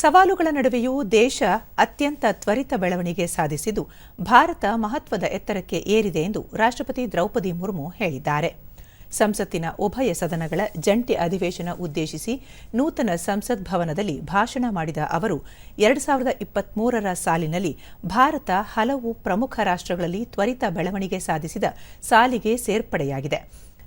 ಸವಾಲುಗಳ ನಡುವೆಯೂ ದೇಶ ಅತ್ಯಂತ ತ್ವರಿತ ಬೆಳವಣಿಗೆ ಸಾಧಿಸಿದ್ದು, ಭಾರತ ಮಹತ್ವದ ಎತ್ತರಕ್ಕೆ ಏರಿದೆ ಎಂದು ರಾಷ್ಟ್ರಪತಿ ದ್ರೌಪದಿ ಮುರ್ಮು ಹೇಳಿದ್ದಾರೆ. ಸಂಸತ್ತಿನ ಉಭಯ ಸದನಗಳ ಜಂಟಿ ಅಧಿವೇಶನ ಉದ್ದೇಶಿಸಿ ನೂತನ ಸಂಸತ್ ಭವನದಲ್ಲಿ ಭಾಷಣ ಮಾಡಿದ ಅವರು, ಎರಡು ಸಾವಿರದ ಇಪ್ಪತ್ಮೂರರ ಸಾಲಿನಲ್ಲಿ ಭಾರತ ಹಲವು ಪ್ರಮುಖ ರಾಷ್ಟ್ರಗಳಲ್ಲಿ ತ್ವರಿತ ಬೆಳವಣಿಗೆ ಸಾಧಿಸಿದ ಸಾಲಿಗೆ ಸೇರ್ಪಡೆಯಾಗಿದೆ.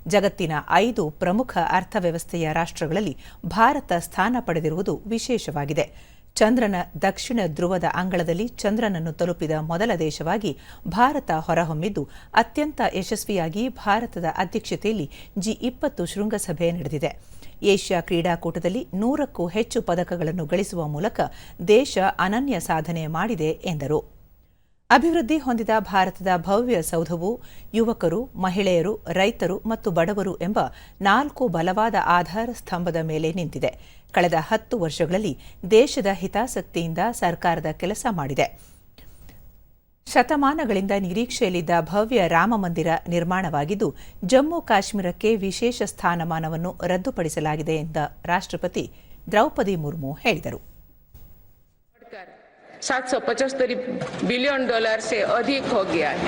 ಜಗತ್ತಿನ ಐದು ಪ್ರಮುಖ ಅರ್ಥವ್ಯವಸ್ಥೆಯ ರಾಷ್ಟ್ರಗಳಲ್ಲಿ ಭಾರತ ಸ್ಥಾನ ಪಡೆದಿರುವುದು ವಿಶೇಷವಾಗಿದೆ. ಚಂದ್ರನ ದಕ್ಷಿಣ ಧ್ರುವದ ಅಂಗಳದಲ್ಲಿ ಚಂದ್ರನನ್ನು ತಲುಪಿದ ಮೊದಲ ದೇಶವಾಗಿ ಭಾರತ ಹೊರಹೊಮ್ಮಿದ್ದು, ಅತ್ಯಂತ ಯಶಸ್ವಿಯಾಗಿ ಭಾರತದ ಅಧ್ಯಕ್ಷತೆಯಲ್ಲಿ ಜಿ ಇಪ್ಪತ್ತು ಶೃಂಗಸಭೆ ನಡೆದಿದೆ. ಏಷ್ಯಾ ಕ್ರೀಡಾಕೂಟದಲ್ಲಿ ನೂರಕ್ಕೂ ಹೆಚ್ಚು ಪದಕಗಳನ್ನು ಗಳಿಸುವ ಮೂಲಕ ದೇಶ ಅನನ್ಯ ಸಾಧನೆ ಮಾಡಿದೆ ಎಂದರು. ಅಭಿವೃದ್ಧಿ ಹೊಂದಿದ ಭಾರತದ ಭವ್ಯ ಸೌಧವು ಯುವಕರು, ಮಹಿಳೆಯರು, ರೈತರು ಮತ್ತು ಬಡವರು ಎಂಬ ನಾಲ್ಕು ಬಲವಾದ ಆಧಾರ ಸ್ತಂಭದ ಮೇಲೆ ನಿಂತಿದೆ. ಕಳೆದ ಹತ್ತು ವರ್ಷಗಳಲ್ಲಿ ದೇಶದ ಹಿತಾಸಕ್ತಿಯಿಂದ ಸರ್ಕಾರದ ಕೆಲಸ ಮಾಡಿದೆ. ಶತಮಾನಗಳಿಂದ ನಿರೀಕ್ಷೆಯಲ್ಲಿದ್ದ ಭವ್ಯ ರಾಮಮಂದಿರ ನಿರ್ಮಾಣವಾಗಿದ್ದು, ಜಮ್ಮು ಕಾಶ್ಮೀರಕ್ಕೆ ವಿಶೇಷ ಸ್ಥಾನಮಾನವನ್ನು ರದ್ದುಪಡಿಸಲಾಗಿದೆ ಎಂದ ರಾಷ್ಟ್ರಪತಿ ದ್ರೌಪದಿ ಮುರ್ಮು ಹೇಳಿದರು. सात सौ पचहत्तर बिलियन डॉलर से अधिक हो गया है।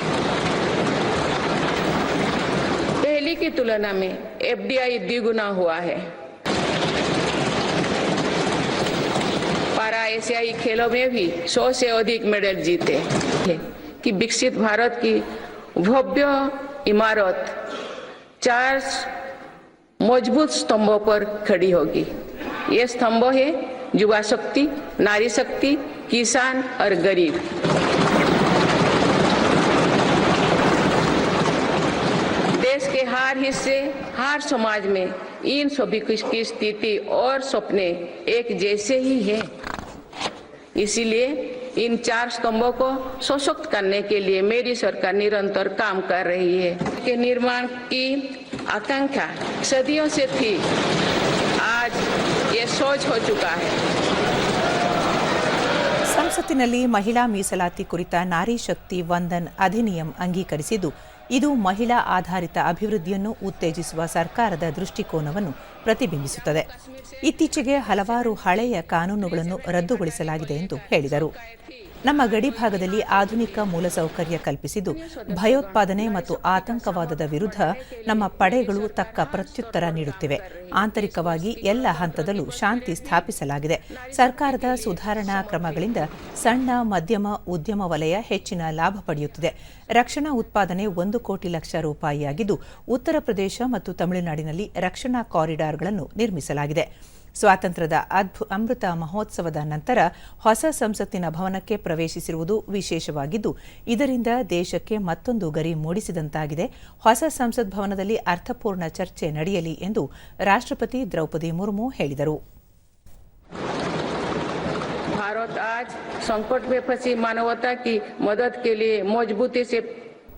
पहले की तुलना में एफडीआई द्विगुना हुआ है। पारा एशियाई खेलों में भी 100 से अधिक मेडल जीते कि विकसित भारत की भव्य इमारत चार मज़बूत स्तंभों पर खड़ी होगी। ये स्तंभ है युवा शक्ति, नारी शक्ति किसान और गरीब। देश के हर हिस्से, हर समाज में इन सभी की स्थिति और सपने एक जैसे ही है। इसीलिए इन चार स्तंभों को सशक्त करने के लिए मेरी सरकार निरंतर काम कर रही है। के निर्माण की आकांक्षा सदियों से थी। आज ये सोच हो चुका है। ಸಂಸತ್ತಿನಲ್ಲಿ ಮಹಿಳಾ ಮೀಸಲಾತಿ ಕುರಿತ ನಾರಿ ಶಕ್ತಿ ವಂದನ್ ಅಧಿನಿಯಂ ಅಂಗೀಕರಿಸಿದ್ದು, ಇದು ಮಹಿಳಾ ಆಧಾರಿತ ಅಭಿವೃದ್ಧಿಯನ್ನು ಉತ್ತೇಜಿಸುವ ಸರ್ಕಾರದ ದೃಷ್ಟಿಕೋನವನ್ನು ಪ್ರತಿಬಿಂಬಿಸುತ್ತದೆ. ಇತ್ತೀಚೆಗೆ ಹಲವಾರು ಹಳೆಯ ಕಾನೂನುಗಳನ್ನು ರದ್ದುಗೊಳಿಸಲಾಗಿದೆ ಎಂದು ಹೇಳಿದರು. ನಮ್ಮ ಗಡಿ ಭಾಗದಲ್ಲಿ ಆಧುನಿಕ ಮೂಲಸೌಕರ್ಯ ಕಲ್ಪಿಸಿದ್ದು, ಭಯೋತ್ಪಾದನೆ ಮತ್ತು ಆತಂಕವಾದದ ವಿರುದ್ಧ ನಮ್ಮ ಪಡೆಗಳು ತಕ್ಕ ಪ್ರತ್ಯುತ್ತರ ನೀಡುತ್ತಿವೆ. ಆಂತರಿಕವಾಗಿ ಎಲ್ಲ ಹಂತದಲ್ಲೂ ಶಾಂತಿ ಸ್ಥಾಪಿಸಲಾಗಿದೆ. ಸರ್ಕಾರದ ಸುಧಾರಣಾ ಕ್ರಮಗಳಿಂದ ಸಣ್ಣ, ಮಧ್ಯಮ ಉದ್ಯಮ ವಲಯ ಹೆಚ್ಚಿನ ಲಾಭ ಪಡೆಯುತ್ತಿದೆ. ರಕ್ಷಣಾ ಉತ್ಪಾದನೆ ಒಂದು ಕೋಟಿ ಲಕ್ಷ ರೂಪಾಯಿಯಾಗಿದ್ದು, ಉತ್ತರ ಪ್ರದೇಶ ಮತ್ತು ತಮಿಳುನಾಡಿನಲ್ಲಿ ರಕ್ಷಣಾ ಕಾರಿಡಾರ್ಗಳನ್ನು ನಿರ್ಮಿಸಲಾಗಿದೆ. ಸ್ವಾತಂತ್ರ್ಯದ ಅದ್ಭು ಅಮೃತ ಮಹೋತ್ಸವದ ನಂತರ ಹೊಸ ಸಂಸತ್ತಿನ ಭವನಕ್ಕೆ ಪ್ರವೇಶಿಸಿರುವುದು ವಿಶೇಷವಾಗಿದ್ದು ಇದರಿಂದ ದೇಶಕ್ಕೆ ಮತ್ತೊಂದು ಗರಿ ಮೂಡಿಸಿದಂತಾಗಿದೆ ಹೊಸ ಸಂಸತ್ ಭವನದಲ್ಲಿ ಅರ್ಥಪೂರ್ಣ ಚರ್ಚೆ ನಡೆಯಲಿ ಎಂದು ರಾಷ್ಟ್ರಪತಿ ದ್ರೌಪದಿ ಮುರ್ಮು ಹೇಳಿದರು भारत आज संकट में फंसी मानवता की मदद के लिए मजबूती से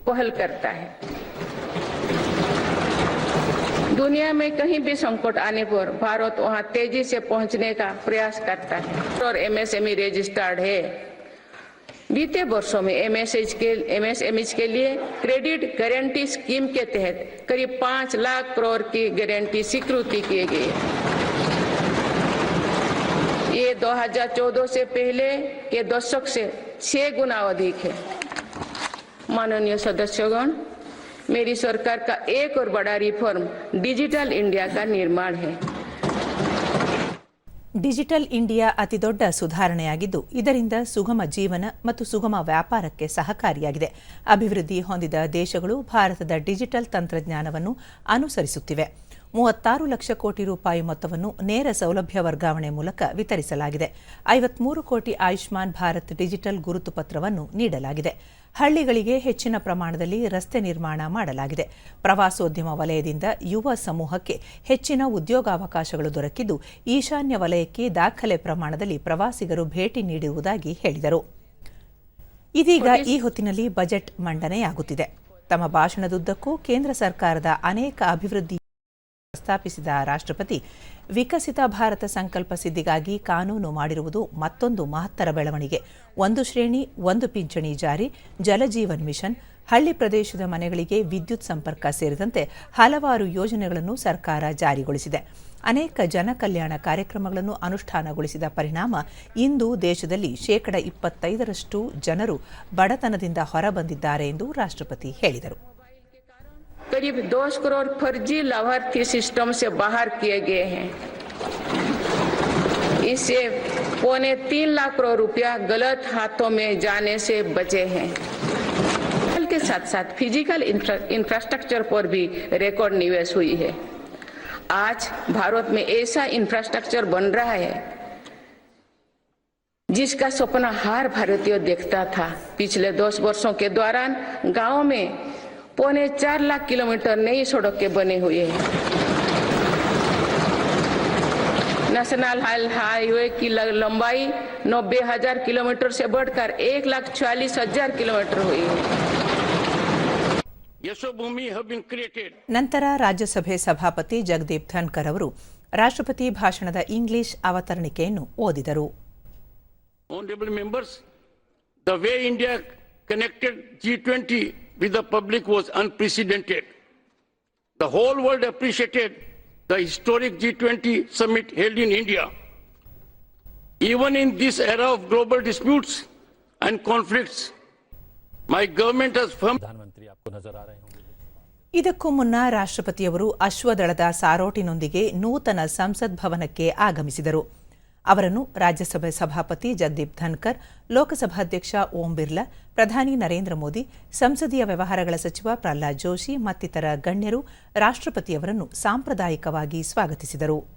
पहल करता है दुनिया में कहीं भी संकट आने पर भारत वहाँ तेज़ी से पहुँचने का प्रयास करता है। और एमएसएमई रजिस्टर्ड है। बीते वर्षों में एमएसएच के एमएसएमईज के लिए क्रेडिट गारंटी स्कीम के तहत करीब पाँच लाख करोड़ की गारंटी स्वीकृति किए गई है ये 2014 से पहले के दशक से छह गुना अधिक है। माननीय सदस्यगण मेरी सरकार का एक और बड़ा रिफॉर्म डिजिटल इंडिया का निर्माण है ಡಿಜಿಟಲ್ ಇಂಡಿಯಾ ಅತಿದೊಡ್ಡ ಸುಧಾರಣೆಯಾಗಿದ್ದು ಇದರಿಂದ ಸುಗಮ ಜೀವನ ಮತ್ತು ಸುಗಮ ವ್ಯಾಪಾರಕ್ಕೆ ಸಹಕಾರಿಯಾಗಿದೆ ಅಭಿವೃದ್ಧಿ ಹೊಂದಿದ ದೇಶಗಳು ಭಾರತದ ಡಿಜಿಟಲ್ ತಂತ್ರಜ್ಞಾನವನ್ನು ಅನುಸರಿಸುತ್ತಿವೆ ಮೂವತ್ತಾರು ಲಕ್ಷ ಕೋಟಿ ರೂಪಾಯಿ ಮೊತ್ತವನ್ನು ನೇರ ಸೌಲಭ್ಯ ವರ್ಗಾವಣೆ ಮೂಲಕ ವಿತರಿಸಲಾಗಿದೆ. ಐವತ್ಮೂರು ಕೋಟಿ ಆಯುಷ್ಮಾನ್ ಭಾರತ್ ಡಿಜಿಟಲ್ ಗುರುತು ಪತ್ರವನ್ನು ನೀಡಲಾಗಿದೆ. ಹಳ್ಳಿಗಳಿಗೆ ಹೆಚ್ಚಿನ ಪ್ರಮಾಣದಲ್ಲಿ ರಸ್ತೆ ನಿರ್ಮಾಣ ಮಾಡಲಾಗಿದೆ. ಪ್ರವಾಸೋದ್ಯಮ ವಲಯದಿಂದ ಯುವ ಸಮೂಹಕ್ಕೆ ಹೆಚ್ಚಿನ ಉದ್ಯೋಗಾವಕಾಶಗಳು ದೊರಕಿದ್ದು, ಈಶಾನ್ಯ ವಲಯಕ್ಕೆ ದಾಖಲೆ ಪ್ರಮಾಣದಲ್ಲಿ ಪ್ರವಾಸಿಗರು ಭೇಟಿ ನೀಡುವುದಾಗಿ ಹೇಳಿದರು. ಇದೀಗ ಈ ಹೊತ್ತಿನಲ್ಲಿ ಬಜೆಟ್ ಮಂಡನೆಯಾಗುತ್ತಿದೆ. ತಮ್ಮ ಭಾಷಣದುದ್ದಕ್ಕೂ ಕೇಂದ್ರ ಸರ್ಕಾರದ ಅನೇಕ ಅಭಿವೃದ್ಧಿ ಪ್ರಸ್ತಾಪಿಸಿದ ರಾಷ್ಟ್ರಪತಿ, ವಿಕಸಿತ ಭಾರತ ಸಂಕಲ್ಪ ಸಿದ್ಧಿಗಾಗಿ ಕಾನೂನು ಮಾಡಿರುವುದು ಮತ್ತೊಂದು ಮಹತ್ತರ ಬೆಳವಣಿಗೆ. ಒಂದು ಶ್ರೇಣಿ, ಒಂದು ಪಿಂಚಣಿ ಜಾರಿ ಜಲಜೀವನ್ ಮಿಷನ್, ಹಳ್ಳಿ ಪ್ರದೇಶದ ಮನೆಗಳಿಗೆ ವಿದ್ಯುತ್ ಸಂಪರ್ಕ ಸೇರಿದಂತೆ ಹಲವಾರು ಯೋಜನೆಗಳನ್ನು ಸರ್ಕಾರ ಜಾರಿಗೊಳಿಸಿದೆ. ಅನೇಕ ಜನಕಲ್ಯಾಣ ಕಾರ್ಯಕ್ರಮಗಳನ್ನು ಅನುಷ್ಠಾನಗೊಳಿಸಿದ ಪರಿಣಾಮ ಇಂದು ದೇಶದಲ್ಲಿ ಶೇಕಡ ಇಪ್ಪತ್ತೈದರಷ್ಟು ಜನರು ಬಡತನದಿಂದ ಹೊರಬಂದಿದ್ದಾರೆ ಎಂದು ರಾಷ್ಟ್ರಪತಿ ಹೇಳಿದರು. करीब 10 करोड़ फर्जी लाभार्थी सिस्टम से बाहर किए गए हैं। इससे पौने तीन लाख करोड़ रुपया गलत हाथों में जाने से बचे हैं। के साथ साथ फ़िज़िकल इंफ्रास्ट्रक्चर पर भी रिकॉर्ड निवेश हुई है। आज भारत में ऐसा इंफ्रास्ट्रक्चर बन रहा है, जिसका सपना हर भारतीय देखता था। पिछले दस वर्षों के दौरान गाँव में पौने चार लाख किलोमीटर नई सड़कें बनी हुई है नेशनल हाईवे की लंबाई नब्बे हजार किलोमीटर से बढ़कर एक लाख छियालीस हजार किलोमीटर हुई है Yashobhumi have been created. ನಂತರ ರಾಜ್ಯಸಭೆ ಸಭಾಪತಿ ಜಗದೀಪ್ ಧನ್ಕರ್ ಅವರು ರಾಷ್ಟ್ರಪತಿ ಭಾಷಣದ ಇಂಗ್ಲಿಷ್ ಅವತರಣಿಕೆಯನ್ನು ಓದಿದರು Honorable members, the way India connected G20 with the public was unprecedented. The whole world appreciated the historic G20 summit held in India. Even in this era of global disputes and conflicts, my government has firmly. ಇದಕ್ಕೂ ಮುನ್ನ ರಾಷ್ಟ್ರಪತಿಯವರು ಅಶ್ವದಳದ ಸಾರೋಟಿನೊಂದಿಗೆ ನೂತನ ಸಂಸತ್ ಭವನಕ್ಕೆ ಆಗಮಿಸಿದರು ಅವರನ್ನು ರಾಜ್ಯಸಭೆ ಸಭಾಪತಿ ಜಗದೀಪ್ ಧನ್ಕರ್, ಲೋಕಸಭಾಧ್ಯಕ್ಷ ಓಂ ಬಿರ್ಲಾ, ಪ್ರಧಾನಿ ನರೇಂದ್ರ ಮೋದಿ, ಸಂಸದೀಯ ವ್ಯವಹಾರಗಳ ಸಚಿವ ಪ್ರಹ್ಲಾದ್ ಜೋಶಿ ಮತ್ತಿತರ ಗಣ್ಯರು ರಾಷ್ಟ್ರಪತಿಯವರನ್ನು ಸಾಂಪ್ರದಾಯಿಕವಾಗಿ ಸ್ವಾಗತಿಸಿದರು.